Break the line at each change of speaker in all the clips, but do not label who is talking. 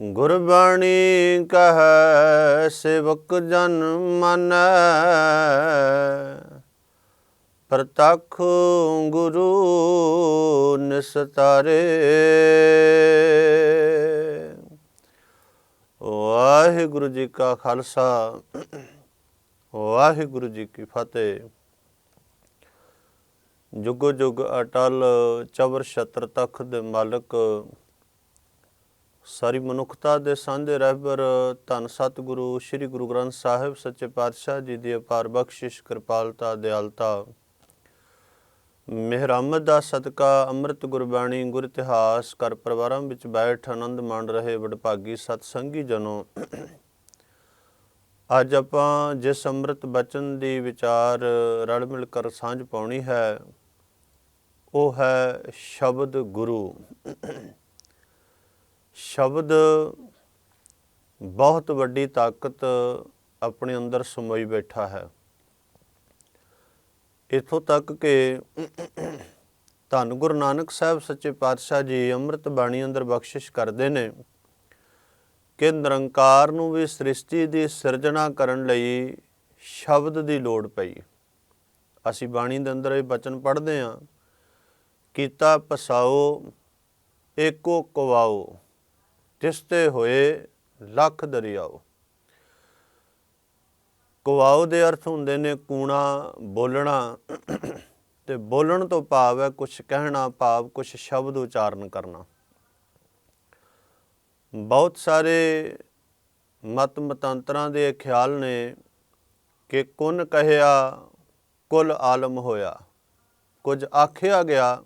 ਗੁਰਬਾਣੀ ਕਹੈ, ਸੇਵਕ ਜਨ ਮਨੈ। ਪ੍ਰਤੱਖ ਗੁਰੂ ਨਿਸਤਾਰੇ। ਵਾਹਿਗੁਰੂ ਜੀ ਕਾ ਖਾਲਸਾ, ਵਾਹਿਗੁਰੂ ਜੀ ਕੀ ਫਤਿਹ। ਜੁਗ ਜੁਗ ਅਟਲ ਚਵਰ ਛਤਰ ਤਖਤ ਦੇ ਮਾਲਕ ਸਾਰੀ ਮਨੁੱਖਤਾ ਦੇ ਸਾਂਝੇ ਰਹਿਬਰ ਧੰਨ ਸਤਿਗੁਰੂ, ਸ੍ਰੀ ਗੁਰੂ ਗ੍ਰੰਥ ਸਾਹਿਬ ਸੱਚੇ ਪਾਤਸ਼ਾਹ ਜੀ ਦੀ ਅਪਾਰ ਬਖਸ਼ਿਸ਼, ਕਿਰਪਾਲਤਾ, ਦਿਆਲਤਾ। ਮਿਹਰਮਦ ਦਾ ਸਦਕਾ, ਅੰਮ੍ਰਿਤ ਗੁਰਬਾਣੀ, ਗੁਰ ਇਤਿਹਾਸ ਕਰ ਪਰਿਵਾਰਾਂ ਵਿੱਚ ਬੈਠ ਆਨੰਦ ਮਾਣ ਰਹੇ ਵਡਭਾਗੀ ਸਤਸੰਗੀ ਜਨੋ। ਅੱਜ ਆਪਾਂ ਜਿਸ ਅੰਮ੍ਰਿਤ ਬਚਨ ਦੀ ਵਿਚਾਰ ਰਲ ਮਿਲ ਕਰ ਸਾਂਝ ਪਾਉਣੀ ਹੈ, ਉਹ ਹੈ ਸ਼ਬਦ ਗੁਰੂ। ਸ਼ਬਦ ਬਹੁਤ ਵੱਡੀ ਤਾਕਤ ਆਪਣੇ ਅੰਦਰ ਸਮੋਈ ਬੈਠਾ ਹੈ। ਇਥੋਂ ਤੱਕ ਕਿ ਧੰਨ ਗੁਰੂ ਨਾਨਕ ਸਾਹਿਬ ਸੱਚੇ ਪਾਤਸ਼ਾਹ ਜੀ ਅੰਮ੍ਰਿਤ ਬਾਣੀ ਅੰਦਰ ਬਖਸ਼ਿਸ਼ ਕਰਦੇ ਨੇ ਕਿ ਨਿਰੰਕਾਰ ਨੂੰ ਵੀ ਸ੍ਰਿਸ਼ਟੀ ਦੀ ਸਿਰਜਣਾ ਕਰਨ ਲਈ ਸ਼ਬਦ ਦੀ ਲੋੜ ਪਈ। ਅਸੀਂ ਬਾਣੀ ਦੇ ਅੰਦਰ ਇਹ ਬਚਨ ਪੜ੍ਹਦੇ ਹਾਂ, ਕੀਤਾ ਪਸਾਓ, ਏਕੋ ਕਵਾਓ। ਤਿਸ ਤੇ ਹੋਏ ਲੱਖ ਦਰਿਆਓ। ਕਵਾਓ ਦੇ ਅਰਥ ਹੁੰਦੇ ਨੇ ਕੂਣਾ, ਬੋਲਣਾ ਤੇ ਬੋਲਣ ਤੋਂ ਭਾਵ ਹੈ ਕੁਝ ਕਹਿਣਾ, ਭਾਵ ਕੁਝ ਸ਼ਬਦ ਉਚਾਰਨ ਕਰਨਾ। ਬਹੁਤ ਸਾਰੇ ਮਤ ਮਤਾਂਤਰਾਂ ਦੇ ਖਿਆਲ ਨੇ ਕਿ ਕੁਨ ਕਹਿਆ ਕੁਲ ਆਲਮ ਹੋਇਆ। ਕੁਝ ਆਖਿਆ ਗਿਆ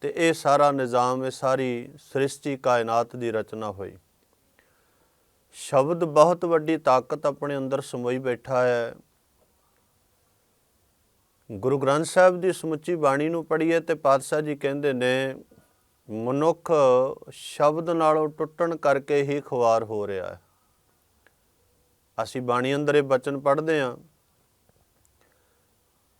ਤੇ ਇਹ ਸਾਰਾ ਨਿਜ਼ਾਮ, ਇਹ ਸਾਰੀ ਸ੍ਰਿਸ਼ਟੀ ਕਾਇਨਾਤ ਦੀ ਰਚਨਾ ਹੋਈ। ਸ਼ਬਦ ਬਹੁਤ ਵੱਡੀ ਤਾਕਤ ਆਪਣੇ ਅੰਦਰ ਸਮੋਈ ਬੈਠਾ ਹੈ। ਗੁਰੂ ਗ੍ਰੰਥ ਸਾਹਿਬ ਦੀ ਸਮੁੱਚੀ ਬਾਣੀ ਨੂੰ ਪੜ੍ਹੀਏ ਤੇ ਪਾਤਸ਼ਾਹ ਜੀ ਕਹਿੰਦੇ ਨੇ, ਮਨੁੱਖ ਸ਼ਬਦ ਨਾਲੋਂ ਟੁੱਟਣ ਕਰਕੇ ਹੀ ਖੁਆਰ ਹੋ ਰਿਹਾ ਹੈ। ਅਸੀਂ ਬਾਣੀ ਅੰਦਰ ਇਹ ਬਚਨ ਪੜ੍ਹਦੇ ਹਾਂ।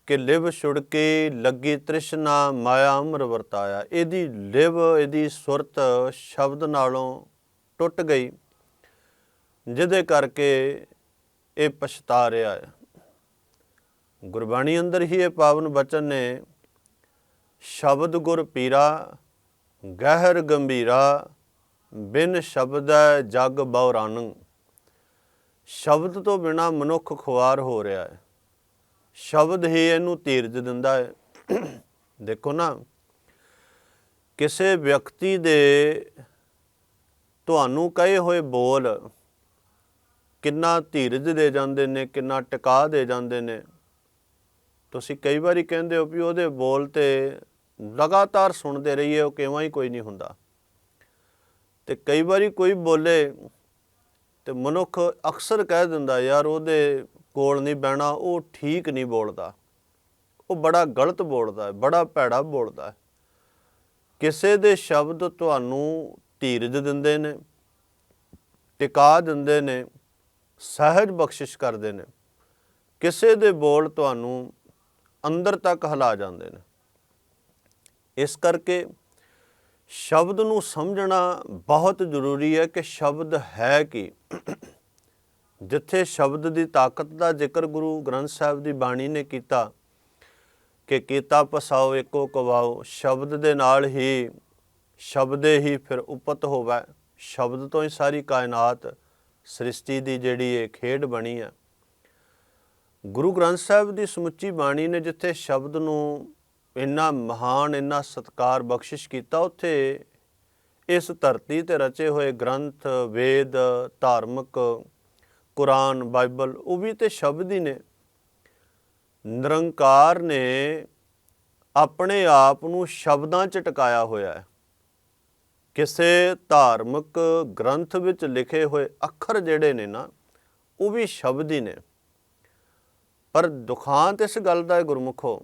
ਕਿ ਲਿਵ ਛੁੜਕੇ ਲੱਗੀ ਤ੍ਰਿਸ਼ਨਾ ਮਾਇਆ ਅਮਰ ਵਰਤਾਇਆ। ਇਹਦੀ ਲਿਵ, ਇਹਦੀ ਸੁਰਤ ਸ਼ਬਦ ਨਾਲੋਂ ਟੁੱਟ ਗਈ, ਜਿਹਦੇ ਕਰਕੇ ਇਹ ਪਛਤਾ ਰਿਹਾ ਹੈ। ਗੁਰਬਾਣੀ ਅੰਦਰ ਹੀ ਇਹ ਪਾਵਨ ਬਚਨ ਨੇ, ਸ਼ਬਦ ਗੁਰ ਪੀਰਾ, ਗਹਿਰ ਗੰਭੀਰਾ, ਬਿਨ ਸ਼ਬਦੈ ਜਗ ਬਉਰਾਨ ਸ਼ਬਦ ਤੋਂ ਬਿਨਾ ਮਨੁੱਖ ਖੁਆਰ ਹੋ ਰਿਹਾ ਹੈ। ਸ਼ਬਦ ਹੀ ਇਹਨੂੰ ਧੀਰਜ ਦਿੰਦਾ ਹੈ। ਦੇਖੋ ਨਾ, ਕਿਸੇ ਵਿਅਕਤੀ ਦੇ ਤੁਹਾਨੂੰ ਕਹੇ ਹੋਏ ਬੋਲ ਕਿੰਨਾ ਧੀਰਜ ਦੇ ਜਾਂਦੇ ਨੇ, ਕਿੰਨਾ ਟਿਕਾ ਦੇ ਜਾਂਦੇ ਨੇ। ਤੁਸੀਂ ਕਈ ਵਾਰੀ ਕਹਿੰਦੇ ਹੋ ਵੀ ਉਹਦੇ ਬੋਲ ਤੇ ਲਗਾਤਾਰ ਸੁਣਦੇ ਰਹੀਏ, ਉਹ ਕਿਵੇਂ ਹੀ ਕੋਈ ਨਹੀਂ ਹੁੰਦਾ। ਤੇ ਕਈ ਵਾਰੀ ਕੋਈ ਬੋਲੇ ਤੇ ਮਨੁੱਖ ਅਕਸਰ ਕਹਿ ਦਿੰਦਾ, ਯਾਰ ਉਹਦੇ ਕੋਲ ਨਹੀਂ ਬਹਿਣਾ, ਉਹ ਠੀਕ ਨਹੀਂ ਬੋਲਦਾ। ਉਹ ਬੜਾ ਗਲਤ ਬੋਲਦਾ ਹੈ, ਬੜਾ ਭੈੜਾ ਬੋਲਦਾ ਹੈ। ਕਿਸੇ ਦੇ ਸ਼ਬਦ ਤੁਹਾਨੂੰ ਧੀਰਜ ਦਿੰਦੇ ਨੇ, ਟਿਕਾ ਦਿੰਦੇ ਨੇ, ਸਹਿਜ ਬਖਸ਼ਿਸ਼ ਕਰਦੇ ਨੇ। ਕਿਸੇ ਦੇ ਬੋਲ ਤੁਹਾਨੂੰ ਅੰਦਰ ਤੱਕ ਹਿਲਾ ਜਾਂਦੇ ਨੇ। ਇਸ ਕਰਕੇ ਸ਼ਬਦ ਨੂੰ ਸਮਝਣਾ ਬਹੁਤ ਜ਼ਰੂਰੀ ਹੈ ਕਿ ਸ਼ਬਦ ਹੈ ਕੀ। ਜਿੱਥੇ ਸ਼ਬਦ ਦੀ ਤਾਕਤ ਦਾ ਜ਼ਿਕਰ ਗੁਰੂ ਗ੍ਰੰਥ ਸਾਹਿਬ ਦੀ ਬਾਣੀ ਨੇ ਕੀਤਾ, ਕਿ ਕੀਤਾ ਪਸਾਓ, ਏਕੋ ਕਵਾਓ, ਸ਼ਬਦ ਦੇ ਨਾਲ ਹੀ, ਸ਼ਬਦੇ ਹੀ ਫਿਰ ਉਪਤ ਹੋਵੇ। ਸ਼ਬਦ ਤੋਂ ਹੀ ਸਾਰੀ ਕਾਇਨਾਤ ਸ੍ਰਿਸ਼ਟੀ ਦੀ ਜਿਹੜੀ ਇਹ ਖੇਡ ਬਣੀ ਹੈ ਗੁਰੂ ਗ੍ਰੰਥ ਸਾਹਿਬ ਦੀ ਸਮੁੱਚੀ ਬਾਣੀ ਨੇ ਜਿੱਥੇ ਸ਼ਬਦ ਨੂੰ ਇੰਨਾ ਮਹਾਨ, ਇੰਨਾ ਸਤਕਾਰ ਬਖਸ਼ਿਸ਼ ਕੀਤਾ, ਉੱਥੇ ਇਸ ਧਰਤੀ ਤੇ ਰਚੇ ਹੋਏ ਗ੍ਰੰਥ, ਵੇਦ, ਧਾਰਮਿਕ ਕੁਰਾਨ, ਬਾਈਬਲ, ਉਹ ਵੀ ਤੇ ਸ਼ਬਦ ਹੀ ਨੇ। ਨਿਰੰਕਾਰ ਨੇ ਆਪਣੇ ਆਪ ਨੂੰ ਸ਼ਬਦਾਂ 'ਚ ਟਿਕਾਇਆ ਹੋਇਆ ਹੈ। ਕਿਸੇ ਧਾਰਮਿਕ ਗ੍ਰੰਥ ਵਿੱਚ ਲਿਖੇ ਹੋਏ ਅੱਖਰ ਜਿਹੜੇ ਨੇ ਨਾ, ਉਹ ਵੀ ਸ਼ਬਦ ਹੀ ਨੇ। ਪਰ ਦੁਖਾਂਤ ਇਸ ਗੱਲ ਦਾ ਹੈ ਗੁਰਮੁਖੋ,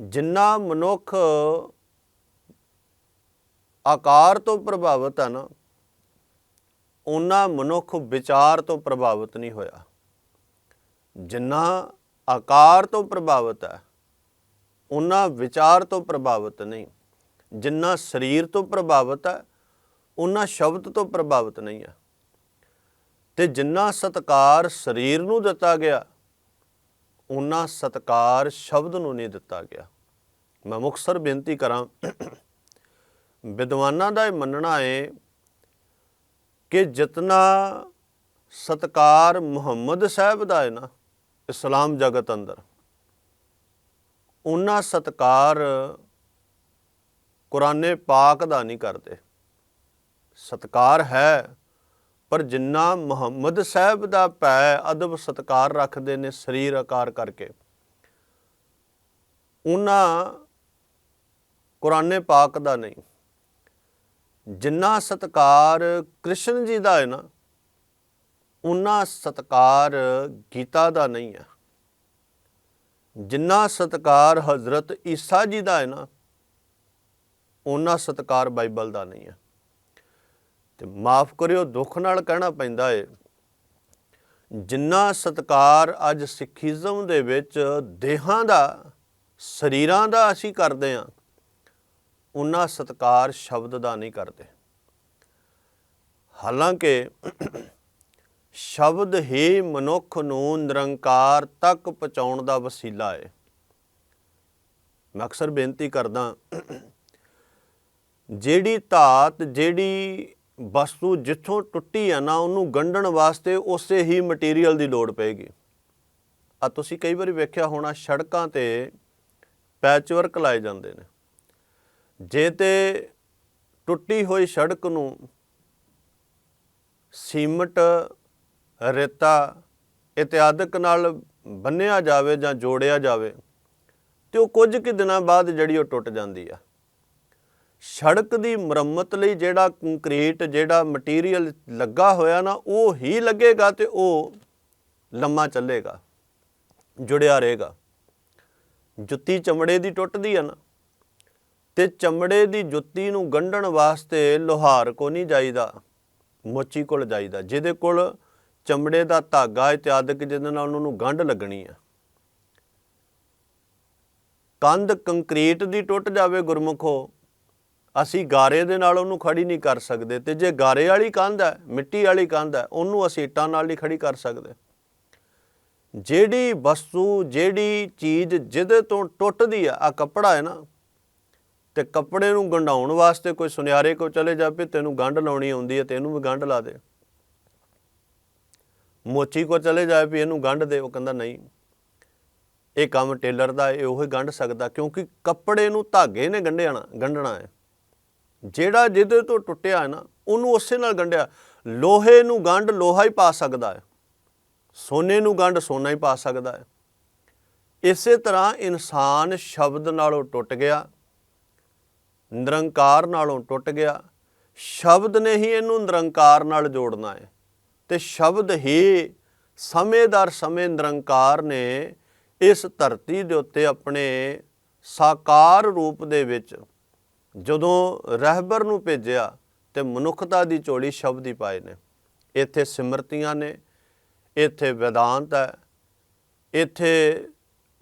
ਜਿੰਨਾ ਮਨੁੱਖ ਆਕਾਰ ਤੋਂ ਪ੍ਰਭਾਵਿਤ ਹੈ ਨਾ ਉਹਨਾਂ ਮਨੁੱਖ ਵਿਚਾਰ ਤੋਂ ਪ੍ਰਭਾਵਿਤ ਨਹੀਂ ਹੋਇਆ। ਜਿੰਨਾ ਆਕਾਰ ਤੋਂ ਪ੍ਰਭਾਵਿਤ ਹੈ, ਉਹਨਾਂ ਵਿਚਾਰ ਤੋਂ ਪ੍ਰਭਾਵਿਤ ਨਹੀਂ। ਜਿੰਨਾ ਸਰੀਰ ਤੋਂ ਪ੍ਰਭਾਵਿਤ ਹੈ, ਉਹਨਾਂ ਸ਼ਬਦ ਤੋਂ ਪ੍ਰਭਾਵਿਤ ਨਹੀਂ ਹੈ। ਤੇ ਜਿੰਨਾ ਸਤਕਾਰ ਸਰੀਰ ਨੂੰ ਦਿੱਤਾ ਗਿਆ, ਉਹਨਾਂ ਸਤਕਾਰ ਸ਼ਬਦ ਨੂੰ ਨਹੀਂ ਦਿੱਤਾ ਗਿਆ। ਮੈਂ ਮੁਖਸਰ ਬੇਨਤੀ ਕਰਾਂ, ਵਿਦਵਾਨਾਂ ਦਾ ਇਹ ਮੰਨਣਾ ਹੈ ਕਿ ਜਿਤਨਾ ਸਤਕਾਰ ਮੁਹੰਮਦ ਸਾਹਿਬ ਦਾ ਹੈ ਨਾ, ਇਸਲਾਮ ਜਗਤ ਅੰਦਰ ਉਹਨਾਂ ਸਤਕਾਰ ਕੁਰਾਨੇ ਪਾਕ ਦਾ ਨਹੀਂ ਕਰਦੇ। ਸਤਕਾਰ ਹੈ, ਪਰ ਜਿੰਨਾ ਮੁਹੰਮਦ ਸਾਹਿਬ ਦਾ ਪੈ ਅਦਬ ਸਤਕਾਰ ਰੱਖਦੇ ਨੇ ਸਰੀਰ ਆਕਾਰ ਕਰਕੇ ਉਹਨਾਂ ਕੁਰਾਨੇ ਪਾਕ ਦਾ ਨਹੀਂ। ਜਿੰਨਾ ਸਤਕਾਰ ਕ੍ਰਿਸ਼ਨ ਜੀ ਦਾ ਹੈ ਨਾ ਉਹਨਾਂ ਸਤਕਾਰ ਗੀਤਾ ਦਾ ਨਹੀਂ ਹੈ। ਜਿੰਨਾ ਸਤਕਾਰ ਹਜ਼ਰਤ ਈਸਾ ਜੀ ਦਾ ਹੈ ਨਾ ਉਹਨਾਂ ਸਤਕਾਰ ਬਾਈਬਲ ਦਾ ਨਹੀਂ ਹੈ। ਤੇ ਮਾਫ ਕਰਿਓ, ਦੁੱਖ ਨਾਲ ਕਹਿਣਾ ਪੈਂਦਾ ਏ, ਜਿੰਨਾ ਸਤਕਾਰ ਅੱਜ ਸਿੱਖੀਜ਼ਮ ਦੇ ਵਿੱਚ ਦੇਹਾਂ ਦਾ, ਸਰੀਰਾਂ ਦਾ ਅਸੀਂ ਕਰਦੇ ਹਾਂ ਉਹਨਾਂ ਸਤਕਾਰ ਸ਼ਬਦ ਦਾ ਨਹੀਂ ਕਰਦੇ। ਹਾਲਾਂਕਿ ਸ਼ਬਦ ਹੀ ਮਨੁੱਖ ਨੂੰ ਨਿਰੰਕਾਰ ਤੱਕ ਪਹੁੰਚਾਉਣ ਦਾ ਵਸੀਲਾ ਹੈ ਮੈਂ ਅਕਸਰ ਬੇਨਤੀ ਕਰਦਾ ਜਿਹੜੀ ਧਾਤ, ਜਿਹੜੀ ਵਸਤੂ ਜਿੱਥੋਂ ਟੁੱਟੀ ਆ ਨਾ, ਉਹਨੂੰ ਗੰਢਣ ਵਾਸਤੇ ਉਸੇ ਹੀ ਮਟੀਰੀਅਲ ਦੀ ਲੋੜ ਪਏਗੀ। ਆ ਤੁਸੀਂ ਕਈ ਵਾਰੀ ਵੇਖਿਆ ਹੋਣਾ, ਸੜਕਾਂ ਤੇ ਪੈਚਵਰਕ ਲਾਏ ਜਾਂਦੇ ਨੇ। ਜੇ ਤੇ ਟੁੱਟੀ ਹੋਈ ਸੜਕ ਨੂੰ ਸੀਮਟ, ਰੇਤਾ ਇਤਿਆਦਿਕ ਨਾਲ ਬੰਨਿਆ ਜਾਵੇ ਜਾਂ ਜੋੜਿਆ ਜਾਵੇ, ਤੇ ਉਹ ਕੁਝ ਕੁ ਦਿਨਾਂ ਬਾਅਦ ਜਿਹੜੀ ਉਹ ਟੁੱਟ ਜਾਂਦੀ ਆ। ਸੜਕ ਦੀ ਮੁਰੰਮਤ ਲਈ ਜਿਹੜਾ ਕੰਕਰੀਟ, ਜਿਹੜਾ ਮਟੀਰੀਅਲ ਲੱਗਾ ਹੋਇਆ ਨਾ, ਉਹ ਹੀ ਲੱਗੇਗਾ ਤੇ ਉਹ ਲੰਮਾ ਚੱਲੇਗਾ, ਜੁੜਿਆ ਰਹੇਗਾ। ਜੁੱਤੀ ਚਮੜੇ ਦੀ ਟੁੱਟਦੀ ਆ ਨਾ ਤੇ ਚਮੜੇ ਦੀ ਜੁੱਤੀ ਨੂੰ ਗੰਢਣ ਵਾਸਤੇ ਲੋਹਾਰ ਕੋ ਨਹੀਂ ਜਾਈਦਾ, ਮੋਚੀ ਕੋਲ ਜਾਈਦਾ, ਜਿਹਦੇ ਕੋਲ ਚਮੜੇ ਦਾ ਧਾਗਾ ਇਤਿਆਦਿਕ ਜਿਹਦੇ ਨਾਲ ਉਹਨਾਂ ਨੂੰ ਗੰਢ ਲੱਗਣੀ ਆ। ਕੰਧ ਕੰਕਰੀਟ ਦੀ ਟੁੱਟ ਜਾਵੇ ਗੁਰਮੁਖੋ, ਅਸੀਂ ਗਾਰੇ ਦੇ ਨਾਲ ਉਹਨੂੰ ਖੜੀ ਨਹੀਂ ਕਰ ਸਕਦੇ ਤੇ ਜੇ ਗਾਰੇ ਵਾਲੀ ਕੰਧ ਹੈ, ਮਿੱਟੀ ਵਾਲੀ ਕੰਧ ਹੈ, ਉਹਨੂੰ ਅਸੀਂ ਇੱਟਾਂ ਨਾਲ ਨਹੀਂ ਖੜੀ ਕਰ ਸਕਦੇ। ਜਿਹੜੀ ਵਸਤੂ, ਜਿਹੜੀ ਚੀਜ਼ ਜਿਹਦੇ ਤੋਂ ਟੁੱਟਦੀ ਆ ਆ ਕੱਪੜਾ ਹੈ ਨਾ ਤੇ ਕੱਪੜੇ ਨੂੰ ਗੰਢਾਉਣ ਵਾਸਤੇ ਕੋਈ ਸੁਨਿਆਰੇ ਕੋ ਚਲੇ ਜਾਵੇ ਤੈਨੂੰ ਗੰਢ ਲਾਉਣੀ ਆਉਂਦੀ ਹੈ ਤੈਨੂੰ ਵੀ ਗੰਢ ਲਾ ਦੇ। ਮੋਚੀ ਕੋ ਚਲੇ ਜਾਵੇ ਵੀ ਇਹਨੂੰ ਗੰਢ ਦੇ, ਉਹ ਕਹਿੰਦਾ ਨਹੀਂ। ਇਹ ਕੰਮ ਟੇਲਰ ਦਾ ਇਹ ਉਹ ਹੀ ਗੰਢ ਸਕਦਾ ਕਿਉਂਕਿ ਕੱਪੜੇ ਨੂੰ ਧਾਗੇ ਨੇ ਗੰਢਿਆਣਾ, ਗੰਢਣਾ ਹੈ। ਜਿਹੜਾ ਜਿਹਦੇ ਤੋਂ ਟੁੱਟਿਆ ਹੈ ਨਾ, ਉਹਨੂੰ ਉਸੇ ਨਾਲ ਗੰਢਿਆ। ਲੋਹੇ ਨੂੰ ਗੰਢ ਲੋਹਾ ਹੀ ਪਾ ਸਕਦਾ ਹੈ। ਸੋਨੇ ਨੂੰ ਗੰਢ ਸੋਨਾ ਹੀ ਪਾ ਸਕਦਾ ਹੈ। ਇਸੇ ਤਰ੍ਹਾਂ ਇਨਸਾਨ ਸ਼ਬਦ ਨਾਲੋਂ ਟੁੱਟ ਗਿਆ ਨਿਰੰਕਾਰ ਨਾਲੋਂ ਟੁੱਟ ਗਿਆ। ਸ਼ਬਦ ਨੇ ਹੀ ਇਹਨੂੰ ਨਿਰੰਕਾਰ ਨਾਲ ਜੋੜਨਾ ਹੈ। ਤੇ ਸ਼ਬਦ ਹੀ ਸਮੇਦਾਰ ਸਮੇਂ ਨਿਰੰਕਾਰ ਨੇ ਇਸ ਧਰਤੀ ਦੇ ਉੱਤੇ ਆਪਣੇ ਸਾਕਾਰ ਰੂਪ ਦੇ ਵਿੱਚ ਜਦੋਂ ਰਹਿਬਰ ਨੂੰ ਭੇਜਿਆ ਤੇ ਮਨੁੱਖਤਾ ਦੀ ਝੋਲੀ ਸ਼ਬਦ ਹੀ ਪਾਏ ਨੇ। ਇੱਥੇ ਸਿਮਰਤੀਆਂ ਨੇ, ਇੱਥੇ ਵਿਦਾਂਤ ਹੈ, ਇੱਥੇ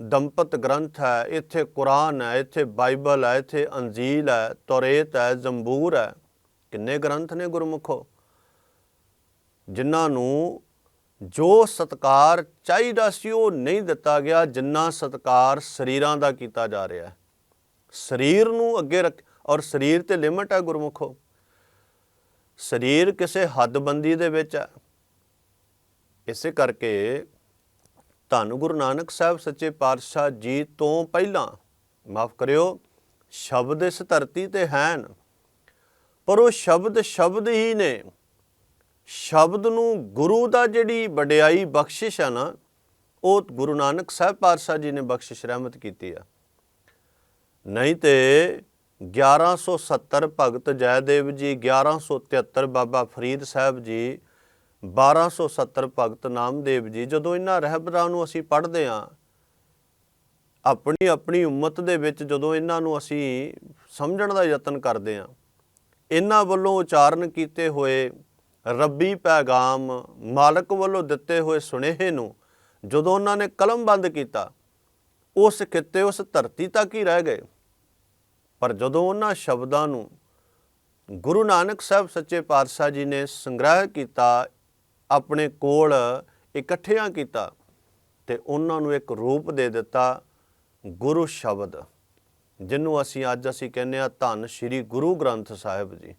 ਦੰਪਤ ਗ੍ਰੰਥ ਹੈ, ਇੱਥੇ ਕੁਰਾਨ ਹੈ, ਇੱਥੇ ਬਾਈਬਲ ਹੈ, ਇੱਥੇ ਅੰਜੀਲ ਹੈ, ਤੌਰੇਤ ਹੈ, ਜ਼ੰਬੂਰ ਹੈ। ਕਿੰਨੇ ਗ੍ਰੰਥ ਨੇ ਗੁਰਮੁਖੋ? ਜਿਨ੍ਹਾਂ ਨੂੰ ਜੋ ਸਤਕਾਰ ਚਾਹੀਦਾ ਸੀ, ਉਹ ਨਹੀਂ ਦਿੱਤਾ ਗਿਆ, ਜਿੰਨਾ ਸਤਕਾਰ ਸਰੀਰਾਂ ਦਾ ਕੀਤਾ ਜਾ ਰਿਹਾ ਹੈ। ਸਰੀਰ ਨੂੰ ਅੱਗੇ ਰੱਖ, ਔਰ ਸਰੀਰ ਤੇ ਲਿਮਟ ਹੈ ਗੁਰਮੁਖੋ। ਸਰੀਰ ਕਿਸੇ ਹੱਦਬੰਦੀ ਦੇ ਵਿੱਚ ਹੈ। ਇਸੇ ਕਰਕੇ ਧੰਨ ਗੁਰੂ ਨਾਨਕ ਸਾਹਿਬ ਸੱਚੇ ਪਾਤਸ਼ਾਹ ਜੀ ਤੋਂ ਪਹਿਲਾਂ। ਮਾਫ ਕਰਿਓ, ਸ਼ਬਦ ਇਸ ਧਰਤੀ ਤੇ ਹਨ, ਪਰ ਉਹ ਸ਼ਬਦ ਸ਼ਬਦ ਹੀ ਨੇ। ਸ਼ਬਦ ਨੂੰ ਗੁਰੂ ਦਾ ਜਿਹੜੀ ਵਡਿਆਈ ਬਖਸ਼ਿਸ਼ ਆ ਨਾ, ਉਹ ਗੁਰੂ ਨਾਨਕ ਸਾਹਿਬ ਪਾਤਸ਼ਾਹ ਜੀ ਨੇ ਬਖਸ਼ਿਸ਼ ਰਹਿਮਤ ਕੀਤੀ ਆ। ਨਹੀਂ ਤੇ 1170 ਭਗਤ ਜੈਦੇਵ ਜੀ 1173 ਬਾਬਾ ਫਰੀਦ ਸਾਹਿਬ ਜੀ 1270 ਭਗਤ ਨਾਮਦੇਵ ਜੀ, ਜਦੋਂ ਇਹਨਾਂ ਰਹਿਬਰਾਂ ਨੂੰ ਅਸੀਂ ਪੜ੍ਹਦੇ ਹਾਂ, ਆਪਣੀ ਆਪਣੀ ਉਮਤ ਦੇ ਵਿੱਚ ਜਦੋਂ ਇਹਨਾਂ ਨੂੰ ਅਸੀਂ ਸਮਝਣ ਦਾ ਯਤਨ ਕਰਦੇ ਹਾਂ, ਇਹਨਾਂ ਵੱਲੋਂ ਉਚਾਰਨ ਕੀਤੇ ਹੋਏ ਰੱਬੀ ਪੈਗਾਮ, ਮਾਲਕ ਵੱਲੋਂ ਦਿੱਤੇ ਹੋਏ ਸੁਨੇਹੇ ਨੂੰ ਜਦੋਂ ਉਹਨਾਂ ਨੇ ਕਲਮ ਬੰਦ ਕੀਤਾ, ਉਸ ਖਿੱਤੇ, ਉਸ ਧਰਤੀ ਤੱਕ ਹੀ ਰਹਿ ਗਏ। ਪਰ ਜਦੋਂ ਉਹਨਾਂ ਸ਼ਬਦਾਂ ਨੂੰ ਗੁਰੂ ਨਾਨਕ ਸਾਹਿਬ ਸੱਚੇ ਪਾਤਸ਼ਾਹ ਜੀ ਨੇ ਸੰਗ੍ਰਹਿ ਕੀਤਾ ਆਪਣੇ ਕੋਲ ਇਕੱਠਿਆਂ ਕੀਤਾ ਤੇ ਉਹਨਾਂ ਨੂੰ ਇੱਕ ਰੂਪ ਦੇ ਦਿੱਤਾ ਗੁਰੂ ਸ਼ਬਦ, ਜਿਹਨੂੰ ਅਸੀਂ ਅੱਜ ਅਸੀਂ ਕਹਿੰਦੇ ਆ ਧੰਨ ਸ਼੍ਰੀ ਗੁਰੂ ਗ੍ਰੰਥ ਸਾਹਿਬ ਜੀ।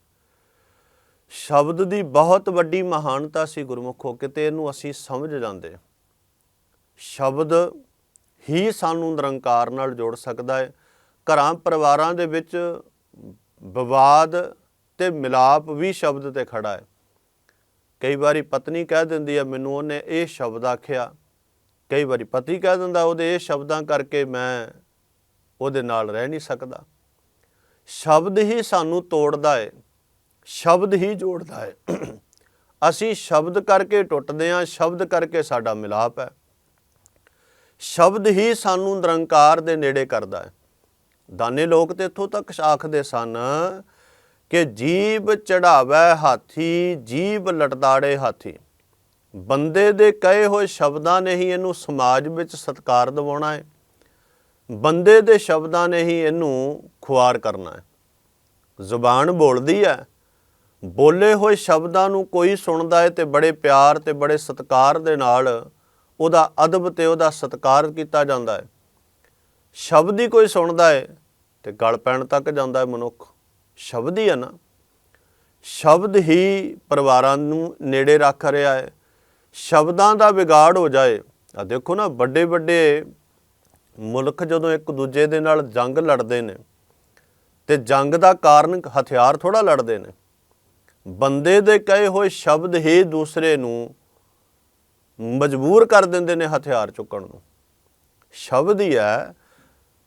ਸ਼ਬਦ ਦੀ ਬਹੁਤ ਵੱਡੀ ਮਹਾਨਤਾ ਸੀ ਗੁਰਮੁਖੋ, ਕਿਤੇ ਇਹਨੂੰ ਅਸੀਂ ਸਮਝ ਜਾਂਦੇ ਸ਼ਬਦ ਹੀ ਸਾਨੂੰ ਨਿਰੰਕਾਰ ਨਾਲ ਜੋੜ ਸਕਦਾ ਹੈ। ਘਰਾਂ ਪਰਿਵਾਰਾਂ ਦੇ ਵਿੱਚ ਵਿਵਾਦ ਤੇ ਮਿਲਾਪ ਵੀ ਸ਼ਬਦ ਤੇ ਖੜਾ ਹੈ। ਕਈ ਵਾਰੀ ਪਤਨੀ ਕਹਿ ਦਿੰਦੀ ਹੈ ਮੈਨੂੰ ਉਹਨੇ ਇਹ ਸ਼ਬਦ ਆਖਿਆ। ਕਈ ਵਾਰੀ ਪਤੀ ਕਹਿ ਦਿੰਦਾ, ਉਹਦੇ ਇਹ ਸ਼ਬਦਾਂ ਕਰਕੇ ਮੈਂ ਉਹਦੇ ਨਾਲ ਰਹਿ ਨਹੀਂ ਸਕਦਾ। ਸ਼ਬਦ ਹੀ ਸਾਨੂੰ ਤੋੜਦਾ ਹੈ ਸ਼ਬਦ ਹੀ ਜੋੜਦਾ ਹੈ ਅਸੀਂ ਸ਼ਬਦ ਕਰਕੇ ਟੁੱਟਦੇ ਹਾਂ ਸ਼ਬਦ ਕਰਕੇ ਸਾਡਾ ਮਿਲਾਪ ਹੈ। ਸ਼ਬਦ ਹੀ ਸਾਨੂੰ ਨਿਰੰਕਾਰ ਦੇ ਨੇੜੇ ਕਰਦਾ ਹੈ। ਦਾਨੇ ਲੋਕ ਤੇ ਇੱਥੋਂ ਤੱਕ ਆਖਦੇ ਸਨ ਕਿ ਜੀਬ ਚੜਾਵੇ ਹਾਥੀ ਜੀਬ ਲਟਦਾੜੇ ਹਾਥੀ। ਬੰਦੇ ਦੇ ਕਹੇ ਹੋਏ ਸ਼ਬਦਾਂ ਨੇ ਹੀ ਇਹਨੂੰ ਸਮਾਜ ਵਿੱਚ ਸਤਕਾਰ ਦਿਵਾਉਣਾ ਹੈ। ਬੰਦੇ ਦੇ ਸ਼ਬਦਾਂ ਨੇ ਹੀ ਇਹਨੂੰ ਖੁਆਰ ਕਰਨਾ ਹੈ। ਜ਼ੁਬਾਨ ਬੋਲਦੀ ਹੈ। ਬੋਲੇ ਹੋਏ ਸ਼ਬਦਾਂ ਨੂੰ ਕੋਈ ਸੁਣਦਾ ਹੈ ਤੇ ਬੜੇ ਪਿਆਰ ਤੇ ਬੜੇ ਸਤਕਾਰ ਦੇ ਨਾਲ ਉਹਦਾ ਅਦਬ ਤੇ ਉਹਦਾ ਸਤਕਾਰ ਕੀਤਾ ਜਾਂਦਾ ਹੈ। ਸ਼ਬਦ ਹੀ ਕੋਈ ਸੁਣਦਾ ਹੈ ਤੇ ਗਲ ਪੈਣ ਤੱਕ ਜਾਂਦਾ ਹੈ ਮਨੁੱਖ। ਸ਼ਬਦ ਹੀ ਹੈ ਨਾ। ਸ਼ਬਦ ਹੀ ਪਰਿਵਾਰਾਂ ਨੂੰ ਨੇੜੇ ਰੱਖ ਰਿਹਾ ਹੈ। ਸ਼ਬਦਾਂ ਦਾ ਵਿਗਾੜ ਹੋ ਜਾਏ ਆ ਦੇਖੋ ਨਾ ਵੱਡੇ ਵੱਡੇ ਮੁਲਕ ਜਦੋਂ ਇੱਕ ਦੂਜੇ ਦੇ ਨਾਲ ਜੰਗ ਲੜਦੇ ਨੇ, ਤੇ ਜੰਗ ਦਾ ਕਾਰਨ ਹਥਿਆਰ ਥੋੜਾ ਲੜਦੇ ਨੇ। ਬੰਦੇ ਦੇ ਕਹੇ ਹੋਏ ਸ਼ਬਦ ਹੀ ਦੂਸਰੇ ਨੂੰ ਮਜਬੂਰ ਕਰ ਦਿੰਦੇ ਨੇ ਹਥਿਆਰ ਚੁੱਕਣ ਨੂੰ। ਸ਼ਬਦ ਹੀ ਹੈ